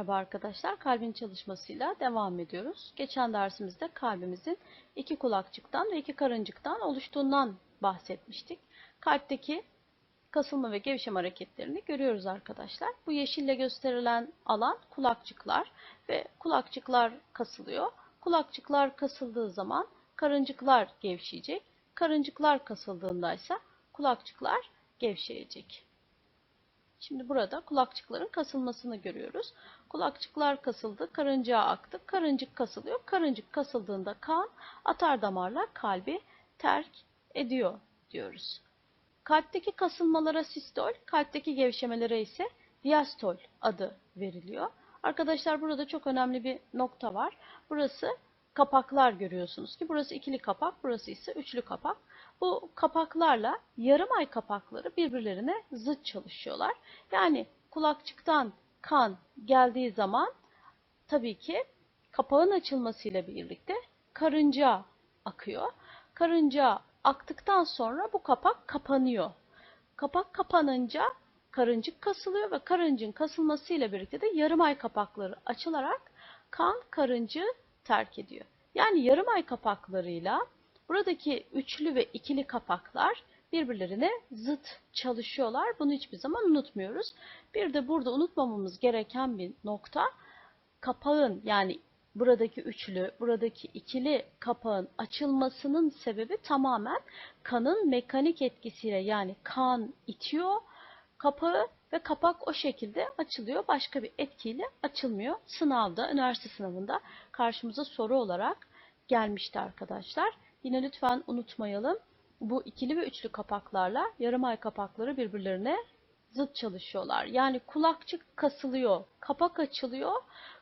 Merhaba arkadaşlar, kalbin çalışmasıyla devam ediyoruz. Geçen dersimizde kalbimizin iki kulakçıktan ve iki karıncıktan oluştuğundan bahsetmiştik. Kalpteki kasılma ve gevşeme hareketlerini görüyoruz arkadaşlar. Bu yeşille gösterilen alan kulakçıklar ve kulakçıklar kasılıyor. Kulakçıklar kasıldığı zaman karıncıklar gevşeyecek. Karıncıklar kasıldığında ise kulakçıklar gevşeyecek. Şimdi burada kulakçıkların kasılmasını görüyoruz. Kulakçıklar kasıldı, karıncaya aktı. Karıncık kasılıyor. Karıncık kasıldığında kan atar damarlar kalbi terk ediyor diyoruz. Kalpteki kasılmalara sistol, kalpteki gevşemelere ise diastol adı veriliyor. Arkadaşlar burada çok önemli bir nokta var. Burası kapaklar görüyorsunuz ki burası ikili kapak, burası ise üçlü kapak. Bu kapaklarla yarım ay kapakları birbirlerine zıt çalışıyorlar. Yani kulakçıktan kan geldiği zaman tabii ki kapağın açılmasıyla birlikte karınca akıyor. Karınca aktıktan sonra bu kapak kapanıyor. Kapak kapanınca karıncık kasılıyor ve karıncın kasılmasıyla birlikte de yarım ay kapakları açılarak kan karıncı terk ediyor. Yani yarım ay kapaklarıyla buradaki üçlü ve ikili kapaklar birbirlerine zıt çalışıyorlar. Bunu hiçbir zaman unutmuyoruz. Bir de burada unutmamamız gereken bir nokta kapağın yani buradaki üçlü, buradaki ikili kapağın açılmasının sebebi tamamen kanın mekanik etkisiyle yani kan itiyor kapağı ve kapak o şekilde açılıyor. Başka bir etkiyle açılmıyor. Sınavda, üniversite sınavında karşımıza soru olarak gelmişti arkadaşlar. Yine lütfen unutmayalım. Bu ikili ve üçlü kapaklarla yarım ay kapakları birbirlerine zıt çalışıyorlar. Yani kulakçık kasılıyor, kapak açılıyor,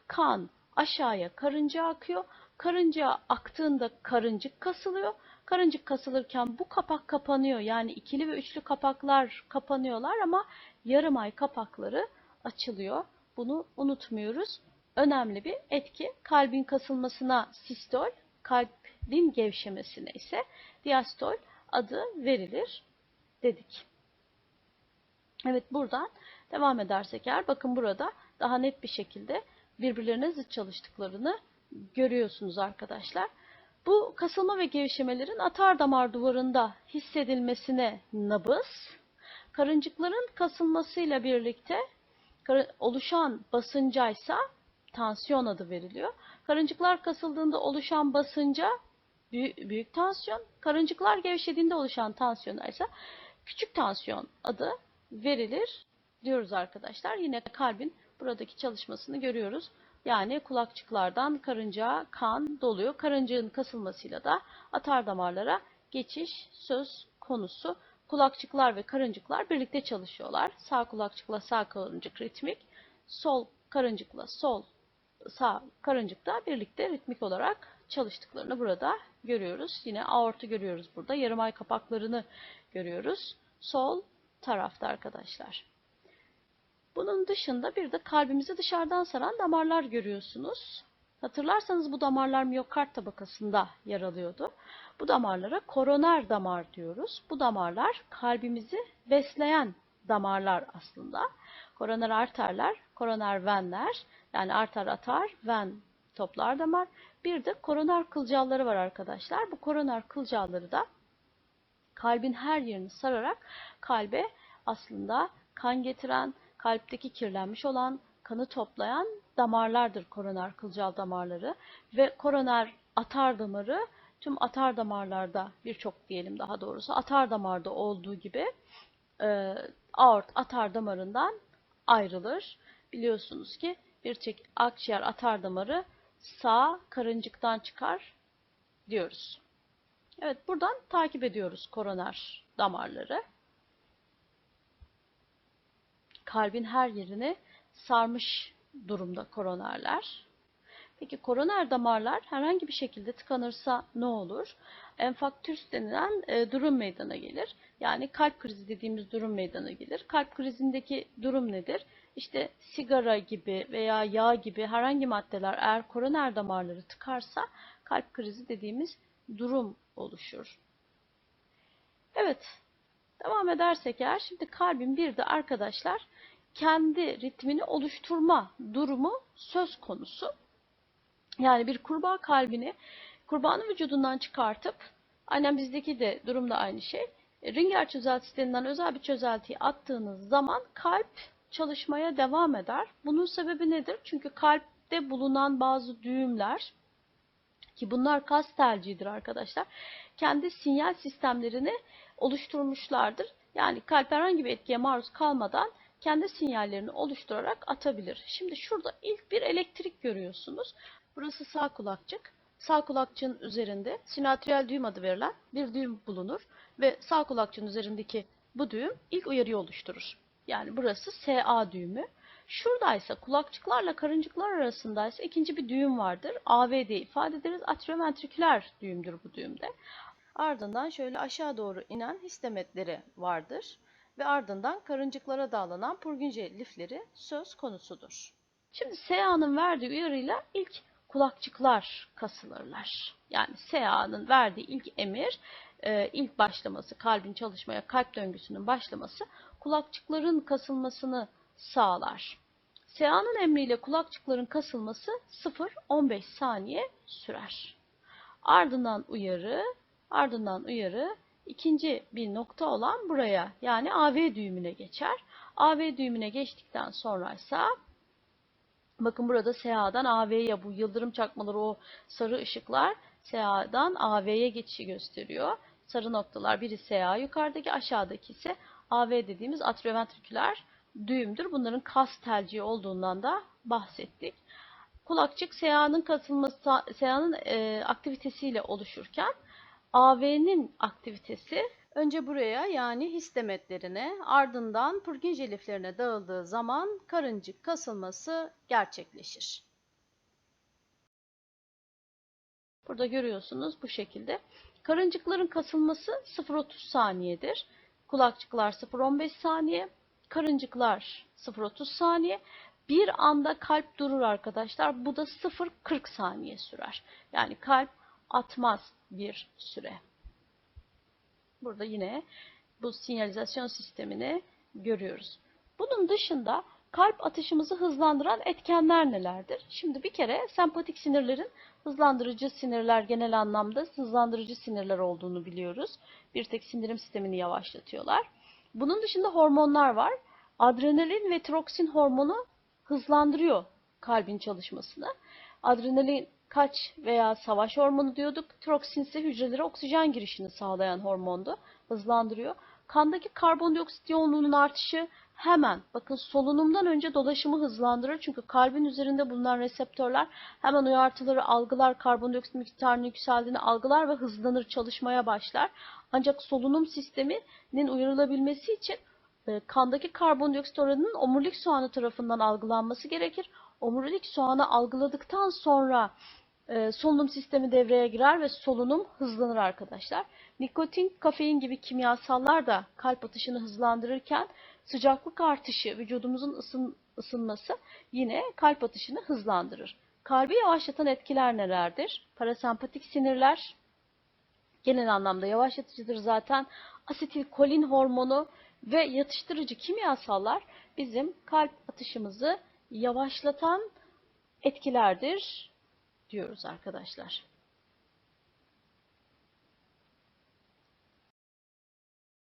kan aşağıya karınca akıyor. Karınca aktığında karıncık kasılıyor. Karıncık kasılırken bu kapak kapanıyor. Yani ikili ve üçlü kapaklar kapanıyorlar ama yarım ay kapakları açılıyor. Bunu unutmuyoruz. Önemli bir etki. Kalbin kasılmasına sistol, kalbin gevşemesine ise diastol adı verilir dedik. Evet buradan devam edersek eğer bakın burada daha net bir şekilde birbirlerine zıt çalıştıklarını görüyorsunuz arkadaşlar. Bu kasılma ve gevşemelerin atar damar duvarında hissedilmesine nabız, karıncıkların kasılmasıyla birlikte oluşan basıncaysa tansiyon adı veriliyor. Karıncıklar kasıldığında oluşan basınca büyük, büyük tansiyon, karıncıklar gevşediğinde oluşan tansiyona ise küçük tansiyon adı verilir diyoruz arkadaşlar. Yine kalbin buradaki çalışmasını görüyoruz. Yani kulakçıklardan karıncağa kan doluyor. Karıncığın kasılmasıyla da atar damarlara geçiş söz konusu. Kulakçıklar ve karıncıklar birlikte çalışıyorlar. Sağ kulakçıkla sağ karıncık ritmik, sol karıncıkla sol sağ karıncıkta birlikte ritmik olarak çalıştıklarını burada görüyoruz. Yine aortu görüyoruz burada. Yarım ay kapaklarını görüyoruz. Sol tarafta arkadaşlar. Bunun dışında bir de kalbimizi dışarıdan saran damarlar görüyorsunuz. Hatırlarsanız bu damarlar miyokard tabakasında yer alıyordu. Bu damarlara koroner damar diyoruz. Bu damarlar kalbimizi besleyen damarlar aslında. Koroner arterler, koroner venler yani arter atar, ven toplar damar. Bir de koroner kılcalları var arkadaşlar. Bu koroner kılcalları da kalbin her yerini sararak kalbe aslında kan getiren, kalpteki kirlenmiş olan kanı toplayan damarlardır koroner kılcal damarları ve koroner atar damarı tüm atar damarlarda birçok diyelim daha doğrusu atar damarda olduğu gibi e, aort atar damarından ayrılır. Biliyorsunuz ki bir tek akciğer atar damarı sağ karıncıktan çıkar diyoruz. Evet buradan takip ediyoruz koroner damarları. Kalbin her yerini sarmış durumda koronerler. Peki koroner damarlar herhangi bir şekilde tıkanırsa ne olur? Enfarktüs denilen e, durum meydana gelir. Yani kalp krizi dediğimiz durum meydana gelir. Kalp krizindeki durum nedir? İşte sigara gibi veya yağ gibi herhangi maddeler eğer koroner damarları tıkarsa kalp krizi dediğimiz durum oluşur. Evet, devam edersek eğer şimdi kalbin bir de arkadaşlar kendi ritmini oluşturma durumu söz konusu. Yani bir kurbağa kalbini kurbağanın vücudundan çıkartıp aynen bizdeki de durum da aynı şey. E, Ringer çözeltisi denilen özel bir çözeltiyi attığınız zaman kalp çalışmaya devam eder. Bunun sebebi nedir? Çünkü kalpte bulunan bazı düğümler ki bunlar kas telcidir arkadaşlar. Kendi sinyal sistemlerini oluşturmuşlardır. Yani kalp herhangi bir etkiye maruz kalmadan kendi sinyallerini oluşturarak atabilir. Şimdi şurada ilk bir elektrik görüyorsunuz. Burası sağ kulakçık. Sağ kulakçığın üzerinde sinatriyel düğüm adı verilen bir düğüm bulunur ve sağ kulakçığın üzerindeki bu düğüm ilk uyarıyı oluşturur. Yani burası SA düğümü. Şuradaysa kulakçıklarla karıncıklar arasındaysa ikinci bir düğüm vardır. AV diye ifade ederiz. Atrioventriküler düğümdür bu düğümde. Ardından şöyle aşağı doğru inen histemetleri vardır ve ardından karıncıklara dağlanan Purkinje lifleri söz konusudur. Şimdi SA'nın verdiği uyarıyla ilk kulakçıklar kasılırlar. Yani SA'nın verdiği ilk emir, e, ilk başlaması, kalbin çalışmaya, kalp döngüsünün başlaması kulakçıkların kasılmasını sağlar. SA'nın emriyle kulakçıkların kasılması 0-15 saniye sürer. Ardından uyarı, ardından uyarı ikinci bir nokta olan buraya yani AV düğümüne geçer. AV düğümüne geçtikten sonraysa bakın burada SA'dan AV'ye bu yıldırım çakmaları o sarı ışıklar SA'dan AV'ye geçişi gösteriyor. Sarı noktalar biri SA yukarıdaki aşağıdaki ise AV dediğimiz atrioventriküler düğümdür. Bunların kas telciği olduğundan da bahsettik. Kulakçık SA'nın katılması SA'nın e, aktivitesiyle oluşurken AV'nin aktivitesi önce buraya yani histemetlerine ardından Purkinje liflerine dağıldığı zaman karıncık kasılması gerçekleşir. Burada görüyorsunuz bu şekilde. Karıncıkların kasılması 0.30 saniyedir. Kulakçıklar 0.15 saniye, karıncıklar 0.30 saniye. Bir anda kalp durur arkadaşlar. Bu da 0.40 saniye sürer. Yani kalp atmaz bir süre. Burada yine bu sinyalizasyon sistemini görüyoruz. Bunun dışında kalp atışımızı hızlandıran etkenler nelerdir? Şimdi bir kere sempatik sinirlerin hızlandırıcı sinirler genel anlamda hızlandırıcı sinirler olduğunu biliyoruz. Bir tek sindirim sistemini yavaşlatıyorlar. Bunun dışında hormonlar var. Adrenalin ve tiroksin hormonu hızlandırıyor kalbin çalışmasını. Adrenalin kaç veya savaş hormonu diyorduk. Tiroksin ise hücrelere oksijen girişini sağlayan hormondu. Hızlandırıyor. Kandaki karbondioksit yoğunluğunun artışı hemen bakın solunumdan önce dolaşımı hızlandırır. Çünkü kalbin üzerinde bulunan reseptörler hemen uyartıları algılar, karbondioksit miktarının yükseldiğini algılar ve hızlanır, çalışmaya başlar. Ancak solunum sisteminin uyarılabilmesi için e, kandaki karbondioksit oranının omurilik soğanı tarafından algılanması gerekir. Omurilik soğanı algıladıktan sonra e, solunum sistemi devreye girer ve solunum hızlanır arkadaşlar. Nikotin, kafein gibi kimyasallar da kalp atışını hızlandırırken sıcaklık artışı, vücudumuzun ısın, ısınması yine kalp atışını hızlandırır. Kalbi yavaşlatan etkiler nelerdir? Parasempatik sinirler genel anlamda yavaşlatıcıdır zaten. Asetilkolin hormonu ve yatıştırıcı kimyasallar bizim kalp atışımızı yavaşlatan etkilerdir diyoruz arkadaşlar.